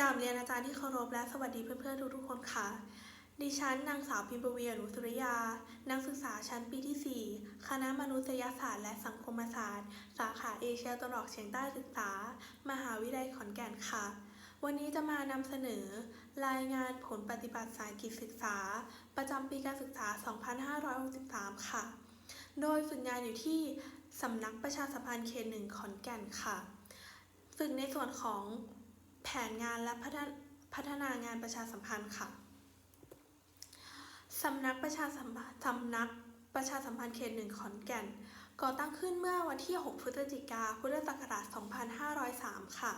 กราบเรียนอาจารย์ที่เคารพและสวัสดีเพื่อนๆทุกๆคนค่ะ ดิฉันนางสาวพิมพ์ปวีอนุสุริยา นักศึกษาชั้นปีที่ 4 คณะมนุษยศาสตร์และสังคมศาสตร์ สาขาเอเชียตะวันออกเฉียงใต้ศึกษา มหาวิทยาลัยขอนแก่นค่ะ วันนี้จะมานำเสนอ รายงานผลปฏิบัติสายกิจศึกษา ประจำปีการศึกษา 2563 ค่ะ โดยฝึกงานอยู่ที่สำนักประชาสัมพันธ์เขตหนึ่งขอนแก่นค่ะ ฝึกในส่วนของ แผนงานและพัฒนพัฒนางานประชาสัมพันธ์ค่ะสำนักประชาสัมพันธ์สำนักประชาสัมพันธ์เขตหนึ่งขอนแก่น ก่อตั้งขึ้นเมื่อวันที่ 6 พฤศจิกาพุทธศักราช 2503 ค่ะ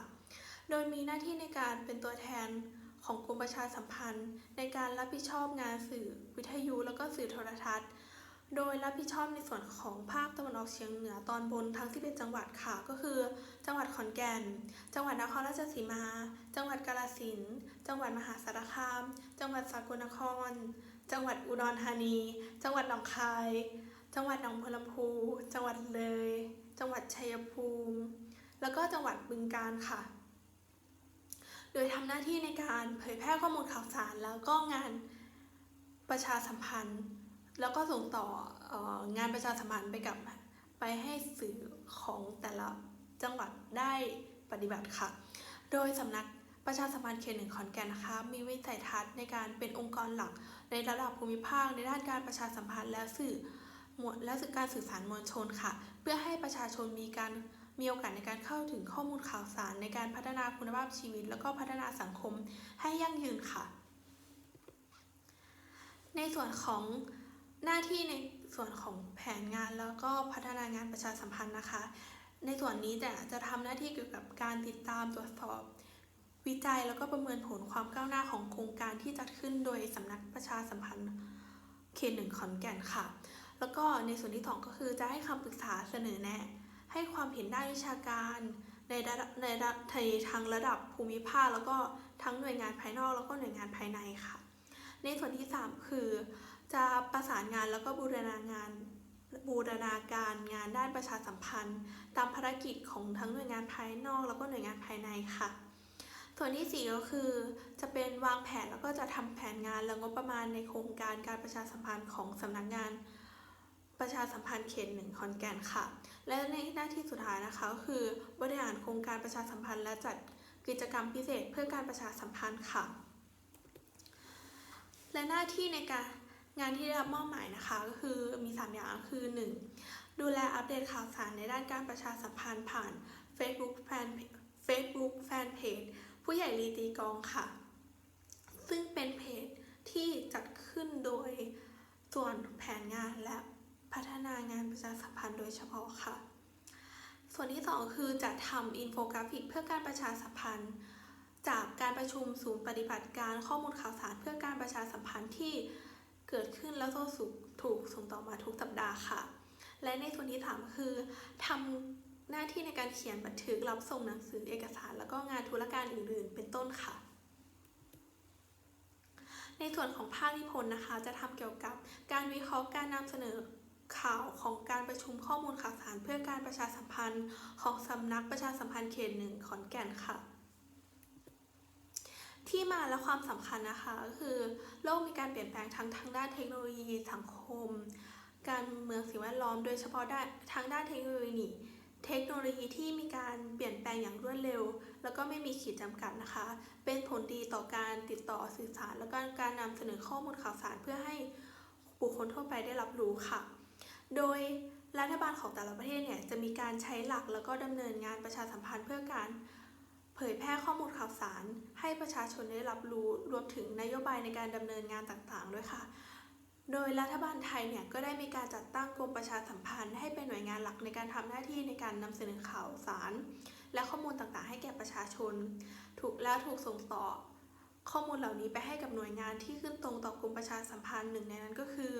โดยมีหน้าที่ในการเป็นตัวแทนของกรมประชาสัมพันธ์ ในการรับผิดชอบงานสื่อวิทยุ แล้วก็สื่อโทรทัศน์ โดยรับผิดชอบในส่วนของภาคตะวันออกเฉียงเหนือตอนบนทั้ง11จังหวัดค่ะ ก็คือ จังหวัดขอนแก่น จังหวัดนครราชสีมา จังหวัดกาฬสินธุ์จังหวัดมหาสารคาม จังหวัดสกลนคร จังหวัดอุดรธานี จังหวัดหนองคาย จังหวัดหนองบัวลำพู จังหวัดเลย จังหวัดชัยภูมิ แล้วก็จังหวัดบึงกาฬค่ะ โดยทำหน้าที่ในการเผยแพร่ข้อมูลข่าวสารแล้วก็งานประชาสัมพันธ์ แล้วก็ส่งต่อองานประชาสัมพันธ์ไปกับไปให้สื่อของแต่ละจังหวัดได้ปฏิบัติค่ะ โดยสำนักประชาสัมพันธ์เขตหนึ่งขอนแก่นนะคะ มีวิสัยทัศน์ในการเป็นองค์กรหลัก ในระดับภูมิภาค ในด้านการประชาสัมพันธ์และสื่อมวลและสื่อการสื่อสารมวลชนค่ะ เพื่อให้ประชาชนมีการมีโอกาสในการเข้าถึงข้อมูลข่าวสารในการพัฒนาคุณภาพชีวิต แล้วก็พัฒนาสังคมให้ยั่งยืนค่ะ ในส่วนของ หน้าที่ในส่วนของแผนงานแล้วก็พัฒนางานประชาสัมพันธ์นะคะ ในส่วนนี้จะจะทำหน้าที่เกี่ยวกับการติดตามตรวจสอบ วิจัยแล้วก็ประเมินผลความก้าวหน้าของโครงการที่จัดขึ้นโดยสำนักประชาสัมพันธ์เขตหนึ่งขอนแก่นค่ะ แล้วก็ในส่วนที่สองก็คือจะให้คำปรึกษาเสนอแนะ ให้ความเห็นด้านวิชาการในในระดับทางระดับภูมิภาคแล้วก็ทั้งหน่วยงานภายนอกแล้วก็หน่วยงานภายในค่ะ ในส่วนที่ 3 คือ จะประสานงานแล้วก็บูรณางานบูรณาการงานด้านประชาสัมพันธ์ ตามภารกิจของทั้งหน่วยงานภายนอก แล้วก็หน่วยงานภายในค่ะ ส่วนที่ 4 ก็คือจะเป็นวางแผนแล้วก็จะทำแผนงานและงบประมาณในโครงการการประชาสัมพันธ์ของสำนักงานประชาสัมพันธ์เขตหนึ่งขอนแกนค่ะ และในหน้าที่สุดท้ายนะคะก็คือบริหารโครงการประชาสัมพันธ์ และจัดกิจกรรมพิเศษเพื่อการประชาสัมพันธ์ค่ะ และหน้าที่ในการ งานที่ได้รับมอบหมายนะคะก็คือมี 3 อย่างคือ 1. ดูแลอัปเดตข่าวสารในด้านการประชาสัมพันธ์ผ่าน Facebook แฟน Facebook แฟนเพจผู้ใหญ่ลีตีกองค่ะ ซึ่งเป็นเพจที่จัดขึ้นโดยส่วนแผนงานและพัฒนางานประชาสัมพันธ์โดยเฉพาะค่ะ ส่วนที่ 2 คือจัดทำอินโฟกราฟิกเพื่อการประชาสัมพันธ์ จากการประชุมศูนย์ปฏิบัติการข้อมูลข่าวสารเพื่อการประชาสัมพันธ์ที่ เกิดขึ้นแล้วก็ถูกส่งต่อมาทุกสัปดาห์ค่ะ และในส่วนที่ 3 คือทำหน้าที่ในการเขียนบันทึกรับส่งหนังสือเอกสาร แล้วก็งานธุรการอื่น ๆ เป็นต้นค่ะ ในส่วนของภาคนิพนธ์นะคะ จะทำเกี่ยวกับการวิเคราะห์การนำเสนอข่าวของการประชุมข้อมูลข่าวสารเพื่อการประชาสัมพันธ์ ของสำนักประชาสัมพันธ์เขตหนึ่งขอนแก่นค่ะ ที่มาและความสำคัญนะคะก็คือโลกมีการเปลี่ยนแปลงทั้งทางด้านเทคโนโลยีสังคม การเมืองสิ่งแวดล้อมโดยเฉพาะด้านทางด้านเทคโนโลยีเทคโนโลยีที่มีการเปลี่ยนแปลงอย่างรวดเร็ว แล้วก็ไม่มีขีดจำกัดนะคะ เป็นผลดีต่อการติดต่อสื่อสาร และก็การนำเสนอข้อมูลข่าวสารเพื่อให้บุคคลทั่วไปได้รับรู้ค่ะ โดยรัฐบาลของแต่ละประเทศเนี่ยจะมีการใช้หลักแล้วก็ดำเนินงานประชาสัมพันธ์เพื่อการ เผยแพร่ข้อมูลข่าวสาร ให้ประชาชนได้รับรู้รวมถึงนโยบายในการดำเนินงานต่างๆ ด้วยค่ะ โดยรัฐบาลไทยเนี่ยก็ได้มีการจัดตั้งกรมประชาสัมพันธ์ให้เป็นหน่วยงานหลักในการทำหน้าที่ในการนำเสนอข่าวสาร และข้อมูลต่างๆ ให้แก่ประชาชน ถูกและถูกส่งต่อ ข้อมูลเหล่านี้ไปให้กับหน่วยงานที่ขึ้นตรงต่อกรมประชาสัมพันธ์หนึ่งในนั้นก็คือ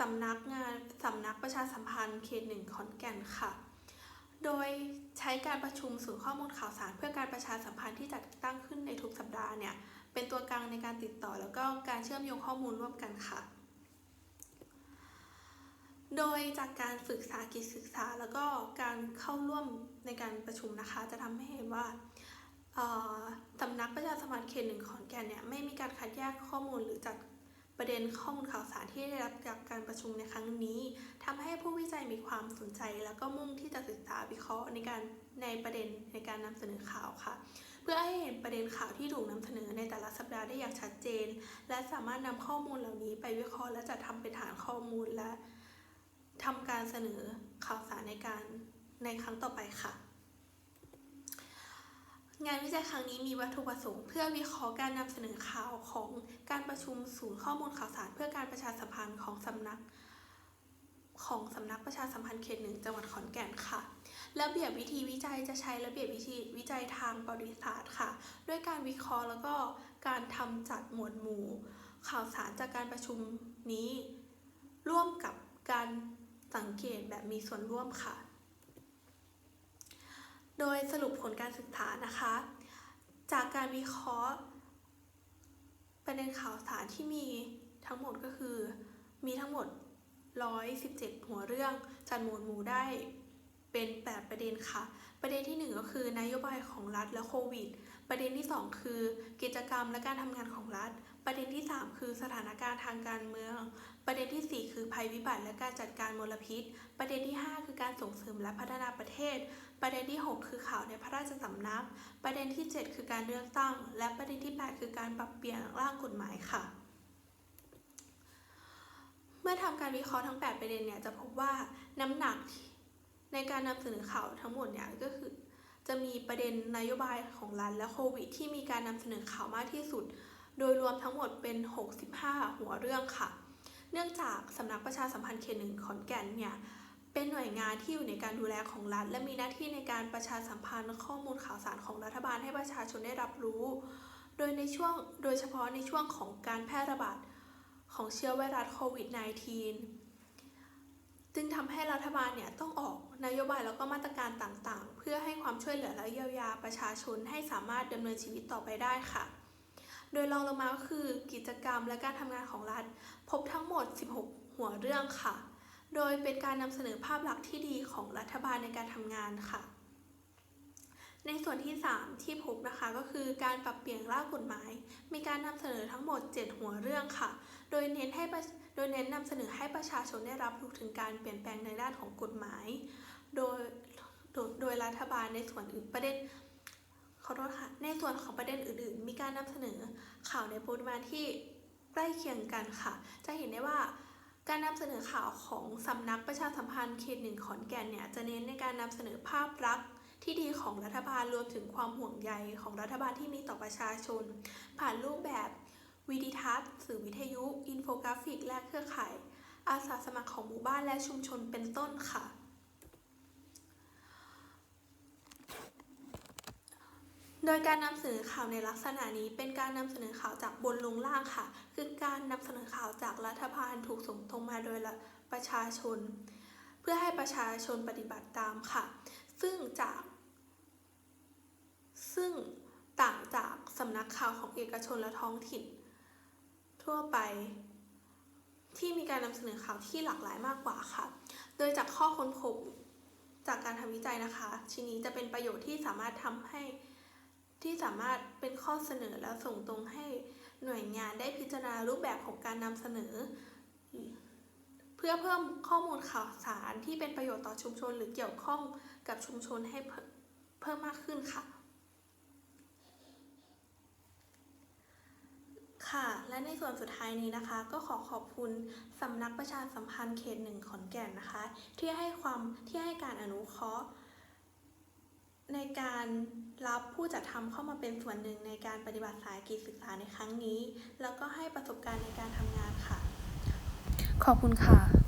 สำนักงานสำนักประชาสัมพันธ์เขตหนึ่งขอนแก่นค่ะ การประชุมศูนย์ข้อมูลข่าวสาร เพื่อการประชาสัมพันธ์ที่จัดตั้งขึ้นในทุกสัปดาห์เนี่ยเป็นตัวกลางในการติดต่อแล้วก็การเชื่อมโยงข้อมูลร่วมกันค่ะ โดยจากการฝึกษากิจศึกษา แล้วก็การเข้าร่วมในการประชุมนะคะ จะทำให้เห็นว่าสำนักประชาสัมพันธ์เขตหนึ่งขอนแก่นเนี่ยไม่มีการคัดแยกข้อมูลหรือจัดประเด็นข้อมูลข่าวสารที่ได้รับจากการประชุมในครั้งนี้ทำให้ผู้วิจัยมีความสนใจ แล้วก็มุ่งที่จะศึกษาวิเคราะห์ในการ ในประเด็นในการนำเสนอข่าวค่ะ เพื่อให้เห็นประเด็นข่าวที่ถูกนำเสนอในแต่ละสัปดาห์ได้อย่างชัดเจน และสามารถนำข้อมูลเหล่านี้ไปวิเคราะห์และจัดทำเป็นฐานข้อมูลและทำการเสนอข่าวสารในการในครั้งต่อไปค่ะ งานวิจัยครั้งนี้มีวัตถุประสงค์ เพื่อวิเคราะห์การนำเสนอข่าวของการประชุมศูนย์ข้อมูลข่าวสาร เพื่อการประชาสัมพันธ์ของสำนักของสำนักประชาสัมพันธ์เขตหนึ่งจังหวัดขอนแก่นค่ะ ระเบียบวิธีวิจัยจะใช้ระเบียบวิธีวิจัยทางประวัติศาสตร์ค่ะ ด้วยการวิเคราะห์แล้วก็การทำจัดหมวดหมู่ ข่าวสารจากการประชุมนี้ ร่วมกับการสังเกตแบบมีส่วนร่วมค่ะ โดยสรุปผลการศึกษานะคะ จากการวิเคราะห์ประเด็นข่าวสารที่มีทั้งหมดก็คือมีทั้งหมด 117 หัวเรื่องจัดหมวดหมู่ได้ เป็น 8 ประเด็นค่ะ ประเด็นที่ 1 ก็คือนโยบายของรัฐและโควิด ประเด็นที่ 2 คือ กิจกรรมและการทำงานของรัฐ ประเด็นที่ 3 คือสถานการณ์ทางการเมือง ประเด็นที่ 4 คือภัยพิบัติและการจัดการมลพิษ ประเด็นที่ 5 คือการส่งเสริมและพัฒนาประเทศ ประเด็นที่ 6 คือข่าวในพระราชสำนัก ประเด็นที่ 7 คือการเลือกตั้ง และประเด็นที่ 8 คือการปรับเปลี่ยนร่างกฎหมายค่ะเมื่อทำการวิเคราะห์ทั้ง 8 ประเด็นเนี่ยจะพบว่าน้ำหนัก ในการนำเสนอข่าวทั้งหมดเนี่ยก็คือ จะมีประเด็นนโยบายของรัฐและโควิด ที่มีการนำเสนอข่าวมากที่สุด โดยรวมทั้งหมดเป็น 65 หัวเรื่องค่ะ เนื่องจากสำนักประชาสัมพันธ์เขตหนึ่งขอนแก่นเนี่ยเป็นหน่วยงานที่อยู่ในการดูแลของรัฐ และมีหน้าที่ในการประชาสัมพันธ์ข้อมูลข่าวสารของรัฐบาลให้ประชาชนได้รับรู้ โดยในช่วงโดยเฉพาะในช่วงของการแพร่ระบาดของเชื้อไวรัสโควิด -19 จึงทำให้รัฐบาลเนี่ยต้องออกนโยบายแล้วก็มาตรการต่างๆ เพื่อให้ความช่วยเหลือและเยียวยาประชาชนให้สามารถดำเนินชีวิตต่อไปได้ค่ะ โดยรองลงมาก็คือกิจกรรมและการทำงานของรัฐ พบทั้งหมด 16 หัวเรื่องค่ะ โดยเป็นการนำเสนอภาพลักษณ์ที่ดีของรัฐบาลในการทำงานค่ะ ในส่วนที่ 3 ที่พบนะคะก็คือการปรับเปลี่ยนร่างกฎหมาย มีการนำเสนอทั้งหมด 7 หัวเรื่องค่ะ โดยเน้นให้โดยเน้นนำเสนอให้ประชาชนได้รับรู้ถึงการเปลี่ยนแปลงในด้านของกฎหมาย โดยโดยรัฐบาลในส่วนอื่นประเด็นขอโทษค่ะในส่วนของประเด็นอื่น ๆ มีการนำเสนอข่าวในปริมาณที่ใกล้เคียงกันค่ะ จะเห็นได้ว่าการนำเสนอข่าวของสำนักประชาสัมพันธ์เขตหนึ่งขอนแก่นเนี่ยจะเน้นในการนำเสนอภาพลักษณ์ ที่ดีของรัฐบาลรวมถึงความห่วงใยของรัฐบาลที่มีต่อประชาชน ผ่านรูปแบบวิดีทัศน์สื่อวิทยุ อินโฟกราฟิก และเครือข่าย อาสาสมัครของหมู่บ้านและชุมชนเป็นต้นค่ะ โดยการนำเสนอข่าวในลักษณะนี้เป็นการนำเสนอข่าวจากบนลงล่างค่ะ คือการนำเสนอข่าวจากรัฐบาลถูกส่งตรงมาโดยประชาชน เพื่อให้ประชาชนปฏิบัติตามค่ะ ซึ่งจาก ซึ่งต่างจากสำนักข่าวของเอกชนและท้องถิ่น ทั่วไปที่มีการนำเสนอข่าวที่หลากหลายมากกว่าค่ะ โดยจากข้อค้นพบจากการทำวิจัยนะคะ ชิ้นนี้จะเป็นประโยชน์ที่สามารถทำให้ที่สามารถเป็นข้อเสนอและส่งตรงให้หน่วยงานได้พิจารณารูปแบบของการนำเสนอ เพื่อเพิ่มข้อมูลข่าวสารที่เป็นประโยชน์ต่อชุมชน หรือเกี่ยวข้องกับชุมชนให้เพิ่มเพิ่มมากขึ้นค่ะ ค่ะ และในส่วนสุดท้ายนี้นะคะ ก็ขอขอบคุณสำนักประชาสัมพันธ์เขตหนึ่งขอนแก่นนะคะ ที่ให้ความที่ให้การอนุเคราะห์ ในการรับผู้จัดทำเข้ามาเป็นส่วนหนึ่งในการปฏิบัติสายกิจศึกษาในครั้งนี้ แล้วก็ให้ประสบการณ์ในการทำงานค่ะ ขอบคุณค่ะ